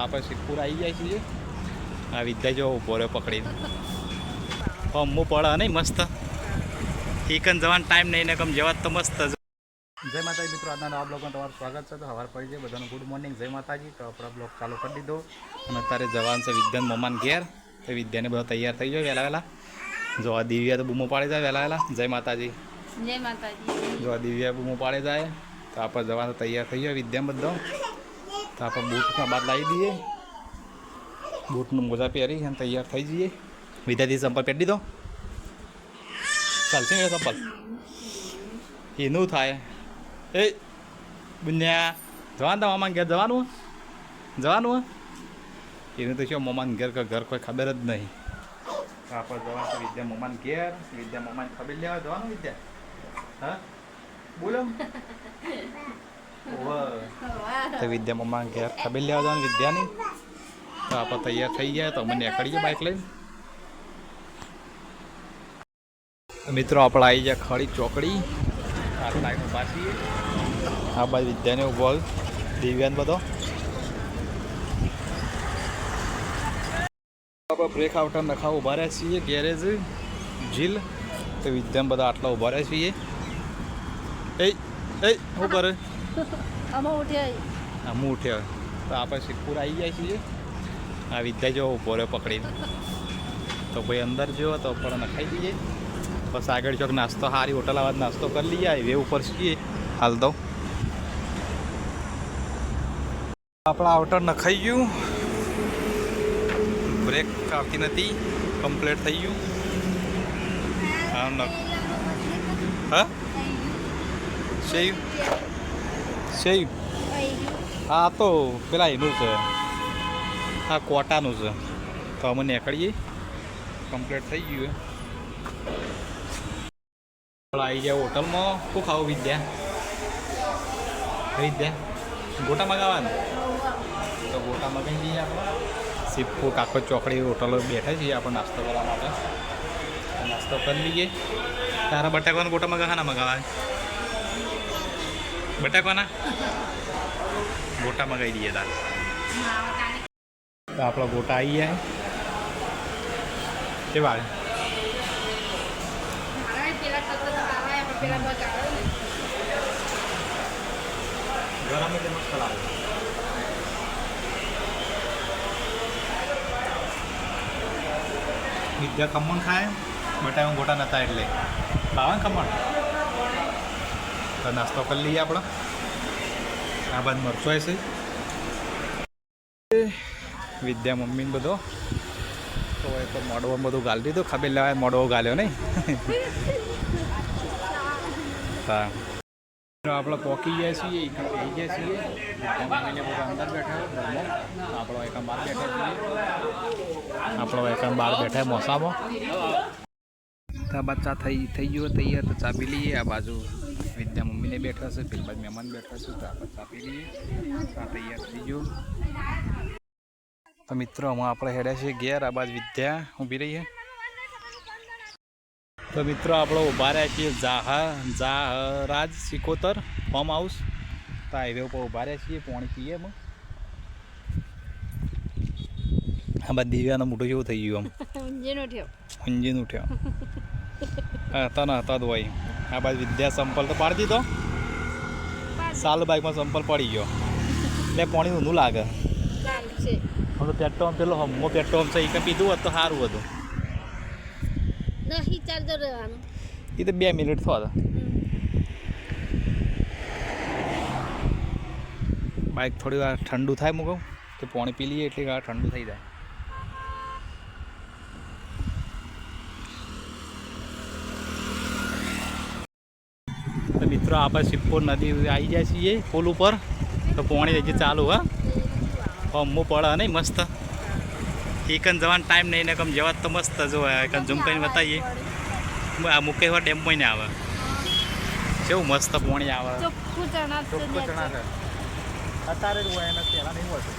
આપણે સિદ્ધપુર આવી જાય છીએ. આ વિદ્યા જો ઊભો રહ્યો પકડીને. હમું પડે નહીં મસ્ત. ઠીકન જવાનો ટાઈમ નહીં ને કમ જવા તો મસ્ત જય માતાજી મિત્રો આજના નવા બ્લોગમાં તમારું સ્વાગત છે. તો સવાર પડી જાય બધાનું ગુડ મોર્નિંગ જય માતાજી. તો આપણો બ્લોગ ચાલુ કરી દીધો. અને અત્યારે જવાનું છે વિદ્યાન મમાન ઘેર. તો વિદ્યાને બધા તૈયાર થઈ જાય વહેલા વહેલા. જો આ દિવ્યા તો બૂમો પાડી જાય વહેલા વહેલા. જય માતાજી. જય માતાજી. જો આ દિવ્યા બૂમો પાડી જાય. તો આપણે જવાનું તૈયાર થઈ જાય વિદ્યા બધો. તો આપણે બૂટમાં બાદ લાવી દઈએ. બૂટનું મોજા પહેરી અને તૈયાર થઈ જઈએ. વિદ્યાથી ચંપલ પહેરી દીધો. ચાલશે ને ચંપલ એનું થાય. એ, બુન્યા જવાનું તો મામા ઘેર જવાનું. જવાનું. એનું તો શું, મમાન ઘેર ઘર કોઈ ખબર જ નહીં. આપણે જવાનું વિદ્યા મમાન ઘેર. વિદ્યા મમાન ખબર લેવા. જવાનું વિદ્યા. હા? બોલો. તો વિદ્યા મમ્મા ઘેર ખબર લેવા જવાનું વિદ્યાની? તો આપણે તૈયાર થઈ ગયા તો અમે નીકળીએ બાઇક લઈને. મિત્રો, આપણે આવી ગયા ખડી ચોકડી. આ બાજુ વિદ્યાને ઊભો દિવ્યાન બધો. આપણે બ્રેક આઉટર નખા ઊભા રહ્યા છીએ ગેરેજ જીલ તો વિદ્યાન બધા આટલા ઊભા રહ્યા છીએ. એ એ, શું કરે? આમાં ઉઠ્યા આમ ઉઠ્યો તો આપણે સિદ્ધપુર આવી જાય છીએ. આ વિદ્યા જો બોલે પકડીને. તો ભાઈ અંદર જો તો પણ નખાઈ દઈએ બસ આગળ ચોક નાસ્તો સારી હોટલ આવા નાસ્તો કરી લઈએ. હાઈવે ઉપર છીએ. હાલ તો. આપણા આઉટર નખાઈ ગયું. બ્રેક આવતી નથી. કમ્પ્લીટ થઈ ગયું. હા નખ હા? સેવ સેવ હા, તો પેલા એનું છે. આ કોટાનું છે. તો અમે નીકળીએ. કમ્પ્લીટ થઈ ગયું આવી ગયા હોટલમાં. શું ખાવું, વિદ્યા? વિદ્યા, ગોટા મગાવવાનું? તો ગોટા મગાવી દઈએ આપણે. સીપુ કાકો, ચોકડી, હોટલો બેઠા છીએ આપણે નાસ્તો કરવા માટે. નાસ્તો કરી લઈએ. તારા બટાકાનો ગોટા મગાવાના મગાવા બટાકાના? ગોટા મગાવી દઈએ દાલ તો આપણો ગોટા આવી જાય કેવા ગરમ એટલે ખમણ ખાય? બટાકા ગોટા નતા એટલે. ભાવે ખમણ? તો નાસ્તો કરી લઈએ આપણે. આ બાદ મરચો હશે. વિદ્યા મમ્મીને બધો. તો એ તો મોડવો બધું ગાલી દીધું. ખબર લેવાય મોડવો ગાલ્યો નહીં. હા. આપણે પોકી ગયા છીએ આવી ગયા છીએ. અંદર બેઠા આપણો એક બહાર બેઠા છીએ આપણો એક બહાર બેઠા મોસામાં. બચ્ચા થઈ થઈ ગયો, તૈયાર. તો ચા પી લઈએ. આ બાજુ વિદ્યા બેઠા છે. પેલી મહેમાન બેઠા છે. તો આપણે ચા પી લઈએ. ચા તૈયાર થઈ ગયું. તો મિત્રો હમણાં આપણે હેડ્યા છીએ ઘેર. આ બાજ વિદ્યા ઊભી રહીએ તો મિત્રો આપણે ઊભા રહ્યા છીએ જાહા જાહરાજ સિકોતર ફાર્મ હાઉસ. તો હાઈવે ઉપર ઊભા રહ્યા છીએ. પાણી પીએ એમાં. આ બાદ દિવ્યાનો મોટો જેવું થઈ ગયું આમ. ઊંજીન ઉઠ્યો. ઊંજીન ઉઠ્યો. હતા ને હતા દવાઈ આ બાજુ વિદ્યા સંપલ. તો પાડી દીધો? સાલ બાઇકમાં સંપલ પડી ગયો. એટલે પાણી ઊંધું લાગે. હમ તો પેટ્રોલ પેલો હમો પેટ્રોલ છે એ કંઈ પીધું હોત તો સારું હતું. એ તો બે મિનિટ હતા બાઇક થોડી વાર ઠંડુ થાય મૂકો તો પાણી પી લઈએ એટલે ઠંડુ થઈ જાય તો મિત્રો આપણે સિપ્પોર નદી આવી જાય છીએ પુલ ઉપર. તો પોણી હજી ચાલુ હા. હમું પડે નહીં મસ્ત. એકન જવાનો ટાઈમ નહીં ને કમ જવા તો મસ્ત જો એકન ઝૂમ કરીને બતાવીએ. આ મુકેશ્વર ડેમ પણ આવે. કેવું મસ્ત પોણી આવે. અત્યારે જ હોય એને પહેલાં નહીં હોતું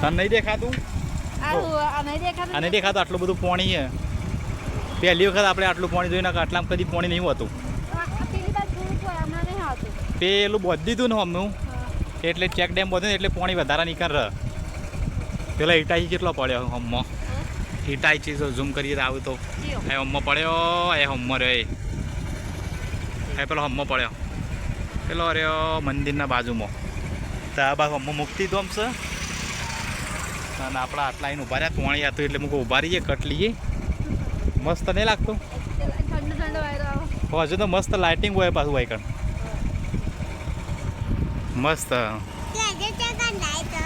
તને નહીં દેખાતું? આ નહીં દેખાતું? આટલું બધું પોણી છે. પહેલી વખત આપણે આટલું પાણી જોઈને આટલા કદી પાણી નહીં હોતું. પેલી બોધ દીધું ને હમનું. એટલે ચેક ડેમ બધું એટલે પાણી વધારે નીકળ. રહે પેલા ઈટાઈ કેટલો પડ્યો હમમાં. ઈટાઈ ચીજ ઝૂમ કરીએ તો આવું તો. એ હમમાં પડ્યો? એ હમમાં રહ્યો એ. પેલો હમમાં પડ્યો. પેલો રહ્યો મંદિરના બાજુમાં. તો આ બાજુ હમમાં મુક્તિ દોમ છે. અને આપણા આટલા આવીને ઊભા રહ્યા પાણી હતું એટલે મૂકો ઊભા રહીએ કટ લઈએ. મસ્ત નહીં લાગતું હજુ તો મસ્ત લાઇટિંગ હોય પાછું વાયકણ મસ્ત